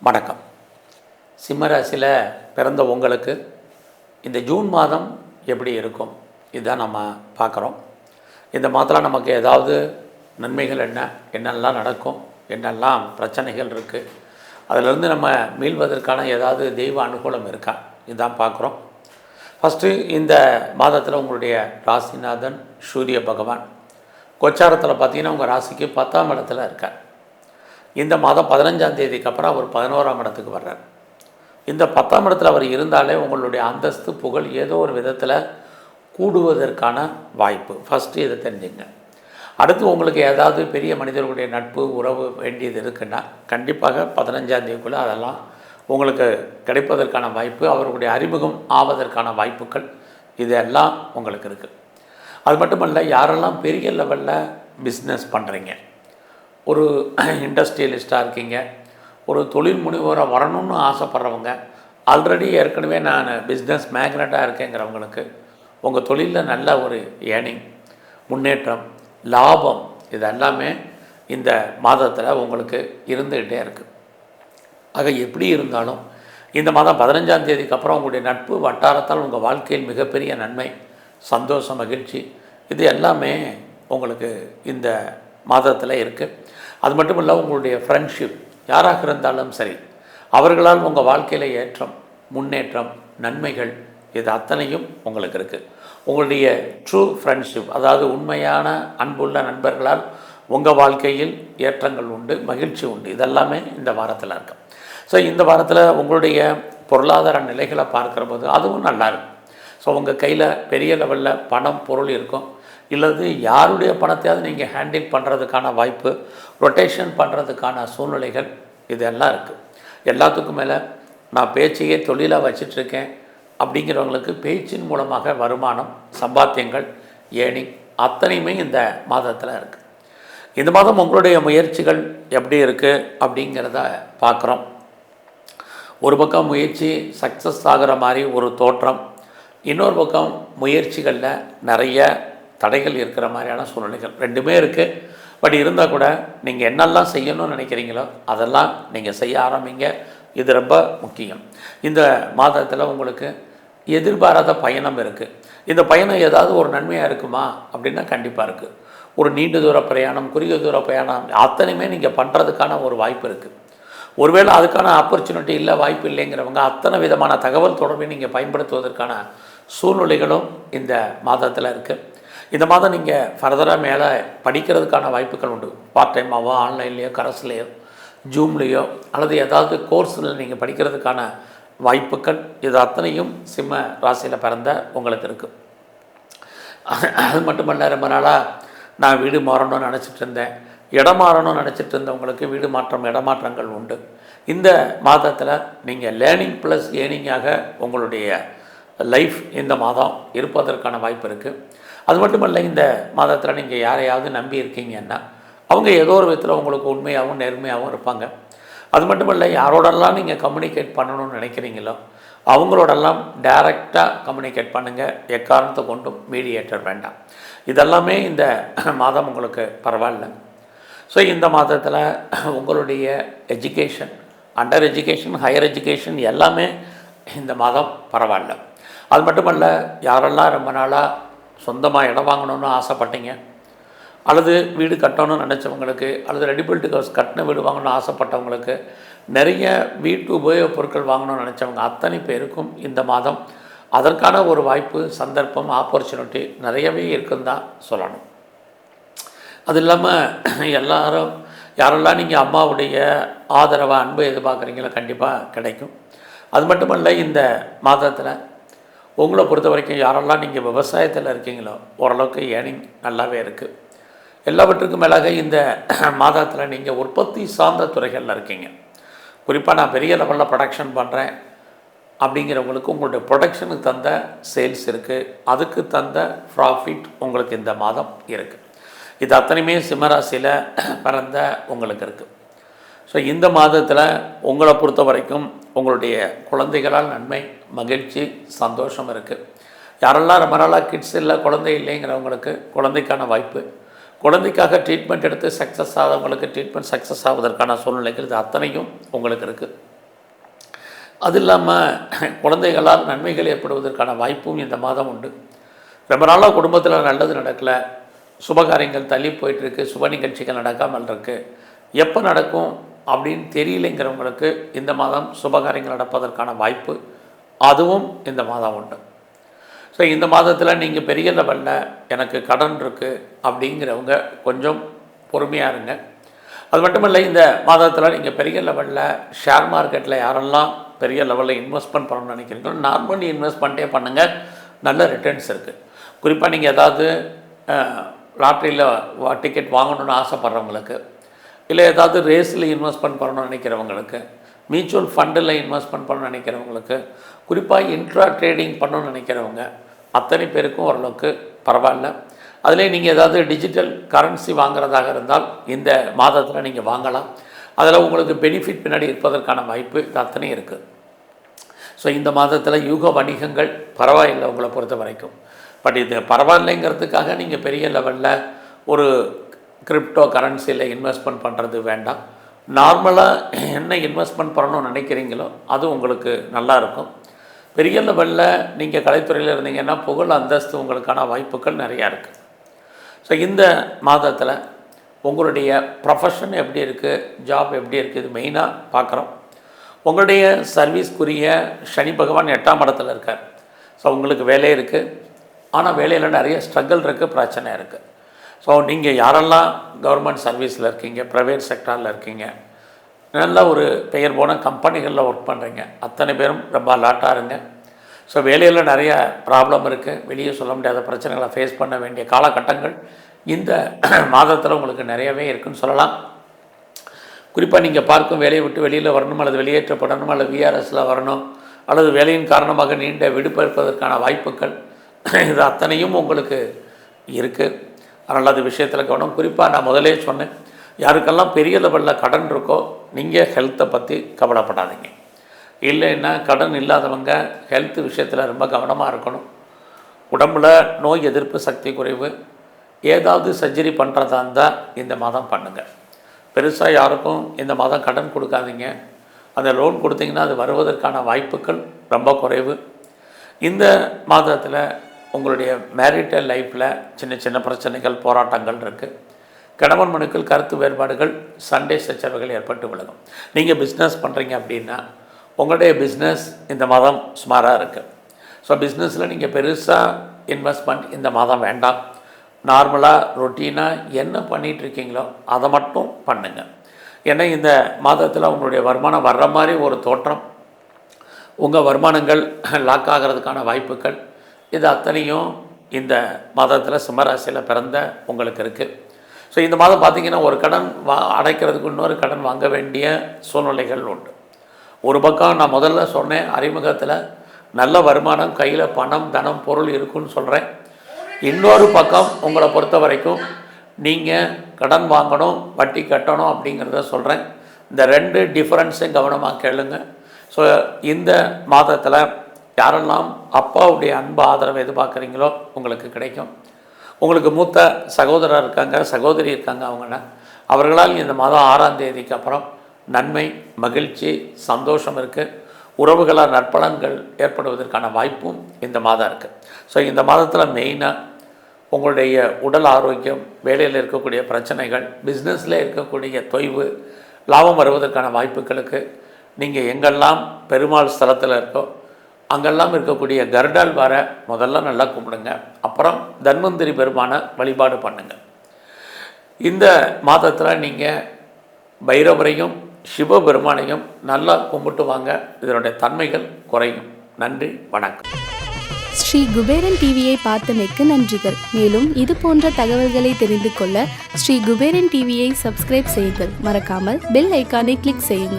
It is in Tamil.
வணக்கம். சிம்மராசியில் பிறந்த உங்களுக்கு இந்த ஜூன் மாதம் எப்படி இருக்கும்? இதுதான் நம்ம பார்க்குறோம். இந்த மாதத்தில் நமக்கு ஏதாவது நன்மைகள் என்ன? என்னெல்லாம் நடக்கும்? என்னெல்லாம் பிரச்சனைகள் இருக்குது அதிலிருந்து நம்ம மீள்வதற்கான ஏதாவது தெய்வ அனுகூலம் இருக்கா? இதுதான் பார்க்குறோம். ஃபஸ்ட்டு இந்த மாதத்தில் உங்களுடைய ராசிநாதன் சூரிய பகவான் கொச்சாரத்தில் பார்த்தீங்கன்னா உங்கள் ராசிக்கு பத்தாம் இடத்துல இருக்கார். இந்த மாதம் பதினஞ்சாம் தேதிக்கு அப்புறம் அவர் பதினோராம் இடத்துக்கு வர்றார். இந்த பத்தாம் இடத்துல அவர் இருந்தாலே உங்களுடைய அந்தஸ்து புகழ் ஏதோ ஒரு விதத்தில் கூடுவதற்கான வாய்ப்பு. ஃபஸ்ட்டு இதை தெரிஞ்சுங்க. அடுத்து உங்களுக்கு ஏதாவது பெரிய மனிதர்களுடைய நட்பு உறவு வேண்டியது இருக்குன்னா கண்டிப்பாக பதினஞ்சாம் தேதிக்குள்ளே அதெல்லாம் உங்களுக்கு கிடைப்பதற்கான வாய்ப்பு அவர்களுடைய அறிமுகம் ஆவதற்கான வாய்ப்புகள் இதெல்லாம் உங்களுக்கு இருக்குது அது மட்டுமல்ல யாரெல்லாம் பெரிய லெவலில் பிஸ்னஸ் பண்ணுறீங்க ஒரு இண்டஸ்ட்ரியலிஸ்ட்டாக இருக்கீங்க ஒரு தொழில் முனைவோராக வரணும்னு ஆசைப்பட்றவங்க ஆல்ரெடி ஏற்கனவே நான் பிஸ்னஸ் மேக்னட்டாக இருக்கேங்கிறவங்களுக்கு உங்கள் தொழிலில் நல்ல ஒரு ஏர்னிங் முன்னேற்றம் லாபம் இது எல்லாமே இந்த மாதத்தில் உங்களுக்கு இருந்துக்கிட்டே இருக்குது ஆக எப்படி இருந்தாலும் இந்த மாதம் பதினஞ்சாம் தேதிக்கு அப்புறம் உங்களுடைய நட்பு வட்டாரத்தால் உங்கள் வாழ்க்கையில் மிகப்பெரிய நன்மை சந்தோஷம் மகிழ்ச்சி இது எல்லாமே உங்களுக்கு இந்த மாதத்தில் இருக்குது அது மட்டும் இல்லை உங்களுடைய ஃப்ரெண்ட்ஷிப் யாராக இருந்தாலும் சரி அவர்களால் உங்கள் வாழ்க்கையில் ஏற்றம் முன்னேற்றம் நன்மைகள் இது அத்தனையும் உங்களுக்கு இருக்குது உங்களுடைய ட்ரூ ஃப்ரெண்ட்ஷிப் அதாவது உண்மையான அன்புள்ள நண்பர்களால் உங்கள் வாழ்க்கையில் ஏற்றங்கள் உண்டு மகிழ்ச்சி உண்டு. இதெல்லாமே இந்த வாரத்தில் இருக்கும் ஸோ இந்த வாரத்தில் உங்களுடைய பொருளாதார நிலைகளை பார்க்குற போது அதுவும் நல்லா இருக்கும். ஸோ உங்கள் கையில் பெரிய லெவலில் பணம் பொருள் இருக்கும். இல்லது யாருடைய பணத்தையாவது நீங்கள் ஹேண்டில் பண்ணுறதுக்கான வாய்ப்பு ரொட்டேஷன் பண்ணுறதுக்கான சூழ்நிலைகள் இதெல்லாம் இருக்குது எல்லாத்துக்கும் மேலே நான் பேச்சையே தொழிலாக வச்சிட்ருக்கேன் அப்படிங்கிறவங்களுக்கு பேச்சின் மூலமாக வருமானம் சம்பாத்தியங்கள் ஏர்னிங் அத்தனையுமே இந்த மாதத்தில் இருக்குது இந்த மாதம் உங்களுடைய முயற்சிகள் எப்படி இருக்குது அப்படிங்கிறத பார்க்குறோம் ஒரு பக்கம் முயற்சி சக்ஸஸ் ஆகிற மாதிரி ஒரு தோற்றம் இன்னொரு பக்கம் முயற்சிகளில் நிறைய தடைகள் இருக்கிற மாதிரியான சூழ்நிலைகள் ரெண்டுமே இருக்குது பட் இருந்தால் கூட நீங்கள் என்னெல்லாம் செய்யணும்னு நினைக்கிறீங்களோ அதெல்லாம் நீங்கள் செய்ய ஆரம்பிங்க. இது ரொம்ப முக்கியம். இந்த மாதத்தில் உங்களுக்கு எதிர்பாராத பயணம் இருக்குது இந்த பயணம் ஏதாவது ஒரு நன்மையாக இருக்குமா? அப்படின்னா கண்டிப்பாக இருக்குது ஒரு நீண்ட தூர பிரயாணம் குறுகிய தூர பிரயாணம் அத்தனையுமே நீங்கள் பண்ணுறதுக்கான ஒரு வாய்ப்பு இருக்குது ஒருவேளை அதுக்கான ஆப்பர்ச்சுனிட்டி இல்லை வாய்ப்பு இல்லைங்கிறவங்க அத்தனை விதமான தகவல் தொடர்பை நீங்கள் பயன்படுத்துவதற்கான சூழ்நிலைகளும் இந்த மாதத்தில் இருக்குது இந்த மாதம் நீங்கள் ஃபர்தராக மேலே படிக்கிறதுக்கான வாய்ப்புகள் உண்டு. பார்ட் டைமாவோ ஆன்லைன்லேயோ கரஸ்லேயோ ஜூம்லேயோ அல்லது ஏதாவது கோர்ஸில் நீங்கள் படிக்கிறதுக்கான வாய்ப்புகள் இது அத்தனையும் சிம்ம ராசியில் பிறந்த உங்களுக்கு இருக்குது அது மட்டுமல்ல ரொம்ப நாளாக நான் வீடு மாறணும்னு நினச்சிட்டு இருந்தேன். இடம் மாறணும்னு நினச்சிட்டு இருந்தவங்களுக்கு வீடு மாற்றம் இடமாற்றங்கள் உண்டு. இந்த மாதத்தில் நீங்கள் லேர்னிங் ப்ளஸ் ஏர்னிங்காக உங்களுடைய லைஃப் இந்த மாதம் இருப்பதற்கான வாய்ப்பு இருக்குது அது மட்டுமல்ல இந்த மாதத்தில் நீங்கள் யாரையாவது நம்பி இருக்கீங்கன்னா அவங்க ஏதோ ஒரு விதத்தில் உங்களுக்கு உண்மையாகவும் நேர்மையாகவும் இருப்பாங்க. அது மட்டுமல்ல யாரோடெல்லாம் நீங்கள் கம்யூனிகேட் பண்ணணும்னு நினைக்கிறீங்களோ அவங்களோடெல்லாம் டைரெக்டாக கம்யூனிகேட் பண்ணுங்கள் எக்காரணத்தை கொண்டும் மீடியேட்டர் வேண்டாம். இதெல்லாமே இந்த மாதம் உங்களுக்கு பரவாயில்ல. ஸோ இந்த மாதத்தில் உங்களுடைய education under education higher education எல்லாமே இந்த மாதம் பரவாயில்ல. அது மட்டுமல்ல யாரெல்லாம் ரொம்ப நாளாக சொந்தமாக இடம் வாங்கணும்னு ஆசைப்பட்டீங்க அல்லது வீடு கட்டணும்னு நினச்சவங்களுக்கு அல்லது ரெடிபிலிட்டி ஹவுஸ் கட்டின வீடு வாங்கணும்னு ஆசைப்பட்டவங்களுக்கு நிறைய வீட்டு உபயோகப் பொருட்கள் வாங்கணும்னு நினச்சவங்க அத்தனை பேருக்கும் இந்த மாதம் அதற்கான ஒரு வாய்ப்பு சந்தர்ப்பம் ஆப்பர்ச்சுனிட்டி நிறையவே இருக்குன்னு தான் சொல்லணும். அது இல்லாமல் எல்லாரும் யாரெல்லாம் நீங்கள் அம்மாவுடைய ஆதரவை அன்பை எதிர்பார்க்குறீங்களோ கண்டிப்பாக கிடைக்கும். அது மட்டுமல்ல இந்த மாதத்தில் உங்களை பொறுத்த வரைக்கும் யாரெல்லாம் நீங்கள் விவசாயத்தில் இருக்கீங்களோ ஓரளவுக்கு ஏர்னிங் நல்லாவே இருக்குது எல்லாவற்றுக்கும் மேலாக இந்த மாதத்தில் நீங்கள் உற்பத்தி சார்ந்த துறைகளில் இருக்கீங்க. குறிப்பாக நான் பெரிய லெவலில் ப்ரொடக்ஷன் பண்ணுறேன் அப்படிங்கிறவங்களுக்கு உங்களுடைய ப்ரொடக்ஷனுக்கு தந்த சேல்ஸ் இருக்குது அதுக்கு தந்த ப்ராஃபிட் உங்களுக்கு இந்த மாதம் இருக்குது இது அத்தனையுமே சிம்மராசியில் பிறந்த உங்களுக்கு இருக்குது ஸோ இந்த மாதத்தில் உங்களை பொறுத்த வரைக்கும் உங்களுடைய குழந்தைகளால் நன்மை மகிழ்ச்சி சந்தோஷம் இருக்குது யாரெல்லாம் ரொம்ப நாளாக கிட்ஸ் இல்லை குழந்தை இல்லைங்கிறவங்களுக்கு குழந்தைக்கான வாய்ப்பு. குழந்தைக்காக ட்ரீட்மெண்ட் எடுத்து சக்ஸஸ் ஆகிறவங்களுக்கு ட்ரீட்மெண்ட் சக்ஸஸ் ஆவதற்கான சூழ்நிலைகள் இது அத்தனையும் உங்களுக்கு இருக்குது அது இல்லாமல் குழந்தைகளால் நன்மைகள் ஏற்படுவதற்கான வாய்ப்பும் இந்த மாதம் உண்டு. ரொம்ப நாளாக குடும்பத்தில் நல்லது நடக்கலை. சுபகாரியங்கள் தள்ளி போயிட்டுருக்கு சுப நிகழ்ச்சிகள் நடக்காமல் இருக்குது எப்போ நடக்கும்? அப்படின்னு தெரியலைங்கிறவங்களுக்கு இந்த மாதம் சுபகாரியங்கள் நடப்பதற்கான வாய்ப்பு அதுவும் இந்த மாதம் உண்டு. ஸோ இந்த மாதத்தில் நீங்கள் பெரிய லெவலில் எனக்கு கடன் இருக்குது அப்படிங்கிறவங்க கொஞ்சம் பொறுமையாக இருங்க. அது மட்டும் இல்லை இந்த மாதத்தில் நீங்கள் பெரிய லெவலில் ஷேர் மார்க்கெட்டில் யாரெல்லாம் பெரிய லெவலில் இன்வெஸ்ட்மெண்ட் பண்ணணும்னு நினைக்கிறீங்களோ நார்மலி இன்வெஸ்ட்மெண்ட்டே பண்ணுங்கள் நல்ல ரிட்டர்ன்ஸ் இருக்குது குறிப்பாக நீங்கள் ஏதாவது லாட்ரியில் டிக்கெட் வாங்கணும்னு ஆசைப்பட்றவங்களுக்கு இல்லை ஏதாவது ரேஸில் இன்வெஸ்ட்மெண்ட் பண்ணணும்னு நினைக்கிறவங்களுக்கு மியூச்சுவல் ஃபண்டில் இன்வெஸ்ட்மெண்ட் பண்ணணும்னு நினைக்கிறவங்களுக்கு குறிப்பாக இன்ட்ரா ட்ரேடிங் பண்ணணும்னு நினைக்கிறவங்க அத்தனை பேருக்கும் ஓரளவுக்கு பரவாயில்ல. அதிலே நீங்கள் ஏதாவது டிஜிட்டல் கரன்சி வாங்குறதாக இருந்தால் இந்த மாதத்தில் நீங்கள் வாங்கலாம். அதில் உங்களுக்கு பெனிஃபிட் பின்னாடி இருப்பதற்கான வாய்ப்பு இது அத்தனையும் இருக்குது ஸோ இந்த மாதத்தில் யூக வணிகங்கள் பரவாயில்லை உங்களை பொறுத்த வரைக்கும் பட் இது பரவாயில்லைங்கிறதுக்காக நீங்கள் பெரிய லெவலில் ஒரு கிரிப்டோ கரன்சியில் இன்வெஸ்ட்மெண்ட் பண்ணுறது வேண்டாம் நார்மலாக என்ன இன்வெஸ்ட்மெண்ட் பண்ணணும்னு நினைக்கிறீங்களோ அது உங்களுக்கு நல்லா இருக்கும். பெரிய லெவலில் நீங்கள் கலைத்துறையில் இருந்தீங்கன்னா புகழ் அந்தஸ்து உங்களுக்கான வாய்ப்புகள் நிறையா இருக்குது ஸோ இந்த மாதத்தில் உங்களுடைய ப்ரொஃபஷன் எப்படி இருக்குது ஜாப் எப்படி இருக்குது இது மெயினாக பார்க்குறோம் உங்களுடைய சர்வீஸ்க்குரிய சனி பகவான் எட்டாம் இடத்துல இருக்கார். ஸோ உங்களுக்கு வேலை இருக்குது ஆனால் வேலையில் நிறைய ஸ்ட்ரகிள் இருக்குது பிரச்சனை இருக்குது ஸோ நீங்கள் யாரெல்லாம் கவர்மெண்ட் சர்வீஸில் இருக்கீங்க ப்ரைவேட் செக்டாரில் இருக்கீங்க நல்ல ஒரு பெயர் போன கம்பெனிகளில் ஒர்க் பண்ணுறீங்க அத்தனை பேரும் ரொம்ப அலாட்டாக இருங்க. ஸோ வேலையில் நிறைய ப்ராப்ளம் இருக்குது வெளியே சொல்ல முடியாத பிரச்சனைகளை ஃபேஸ் பண்ண வேண்டிய காலகட்டங்கள் இந்த மாதத்தில் உங்களுக்கு நிறையவே இருக்குன்னு சொல்லலாம். குறிப்பாக நீங்கள் பார்க்கும் வேலையை விட்டு வெளியில் வரணும் அல்லது வெளியேற்றப்படணும் அல்லது விஆர்எஸில் வரணும் அல்லது வேலையின் காரணமாக நீண்ட விடுப்பு எடுப்பதற்கான வாய்ப்புகள் இது அத்தனையும் உங்களுக்கு இருக்குது அதனால் அது விஷயத்தில் கவனம். குறிப்பாக நான் முதலே சொன்னேன் யாருக்கெல்லாம் பெரிய லெவலில் கடன் இருக்கோ நீங்கள் ஹெல்த்தை பற்றி கவலைப்படாதீங்க. இல்லைன்னா கடன் இல்லாதவங்க ஹெல்த் விஷயத்தில் ரொம்ப கவனமாக இருக்கணும். உடம்புல நோய் எதிர்ப்பு சக்தி குறைவு ஏதாவது சர்ஜரி பண்ணுறதா இருந்தால் இந்த மாதம் பண்ணுங்கள் பெருசாக யாருக்கும் இந்த மாதம் கடன் கொடுக்காதீங்க. அந்த லோன் கொடுத்தீங்கன்னா அது வருவதற்கான வாய்ப்புகள் ரொம்ப குறைவு. இந்த மாதத்தில் உங்களுடைய மேரிட்டல் லைஃப்பில் சின்ன சின்ன பிரச்சனைகள் போராட்டங்கள் இருக்குது கணவன் மனுக்கள் கருத்து வேறுபாடுகள் சண்டே சச்சரவுகள் ஏற்பட்டு விலகும். நீங்கள் பிஸ்னஸ் பண்ணுறீங்க அப்படின்னா உங்களுடைய பிஸ்னஸ் இந்த மாதம் சுமாராக இருக்குது ஸோ பிஸ்னஸில் நீங்கள் பெருசாக இன்வெஸ்ட்மெண்ட் இந்த மாதம் வேண்டாம். நார்மலாக ரொட்டீனாக என்ன பண்ணிகிட்டு இருக்கீங்களோ அதை மட்டும் பண்ணுங்கள் ஏன்னா இந்த மாதத்தில் உங்களுடைய வருமானம் வர்ற மாதிரி ஒரு தோற்றம். உங்கள் வருமானங்கள் லாக் ஆகிறதுக்கான வாய்ப்புகள் இது அத்தனையும் இந்த மாதத்தில் சிம்மராசியில் பிறந்த உங்களுக்கு இருக்குது ஸோ இந்த மாதம் பார்த்திங்கன்னா ஒரு கடன் வா அடைக்கிறதுக்கு இன்னொரு கடன் வாங்க வேண்டிய சூழ்நிலைகள் உண்டு. ஒரு பக்கம் நான் முதல்ல சொன்னேன் அறிமுகத்தில் நல்ல வருமானம் கையில் பணம் தனம் பொருள் இருக்குன்னு சொல்கிறேன் இன்னொரு பக்கம் உங்களை பொறுத்த வரைக்கும் நீங்கள் கடன் வாங்கணும் வட்டி கட்டணும் அப்படிங்கிறத சொல்கிறேன் இந்த ரெண்டு டிஃப்ரென்ஸையும் கவனமாக கேளுங்க. ஸோ இந்த மாதத்தில் யாரெல்லாம் அப்பாவுடைய அன்பு ஆதரவு எதிர்பார்க்குறீங்களோ உங்களுக்கு கிடைக்கும். உங்களுக்கு மூத்த சகோதரர் இருக்காங்க சகோதரி இருக்காங்க அவங்கள அவர்களால் இந்த மாதம் ஆறாம் தேதிக்கு அப்புறம் நன்மை மகிழ்ச்சி சந்தோஷம் இருக்குது உறவுகளால் நற்பலன்கள் ஏற்படுவதற்கான வாய்ப்பும் இந்த மாதம் இருக்குது ஸோ இந்த மாதத்தில் மெயினாக உங்களுடைய உடல் ஆரோக்கியம் வேலையில் இருக்கக்கூடிய பிரச்சனைகள் பிஸ்னஸில் இருக்கக்கூடிய தொய்வு லாபம் வருவதற்கான வாய்ப்புகளுக்கு நீங்கள் எங்கெல்லாம் பெருமாள் ஸ்தலத்தில் இருக்கோ அங்கெல்லாம் இருக்கக்கூடிய கர்டால் வர முதல்ல நல்லா கும்பிடுங்க. அப்புறம் தன்வந்திரி பெருமான வழிபாடு பண்ணுங்கள் இந்த மாதத்தில் நீங்கள் பைரவரையும் சிவபெருமானையும் நல்லா கும்பிட்டு வாங்க. இதனுடைய தன்மைகள் குறையும். நன்றி வணக்கம். ஸ்ரீ குபேரன் டிவியை பார்த்தமைக்கு நன்றிகள். மேலும் இது போன்ற தகவல்களை தெரிந்து கொள்ள ஸ்ரீ குபேரன் டிவியை சப்ஸ்கிரைப் செய்யுங்கள். மறக்காமல் பெல் ஐக்கானை கிளிக் செய்யுங்கள்.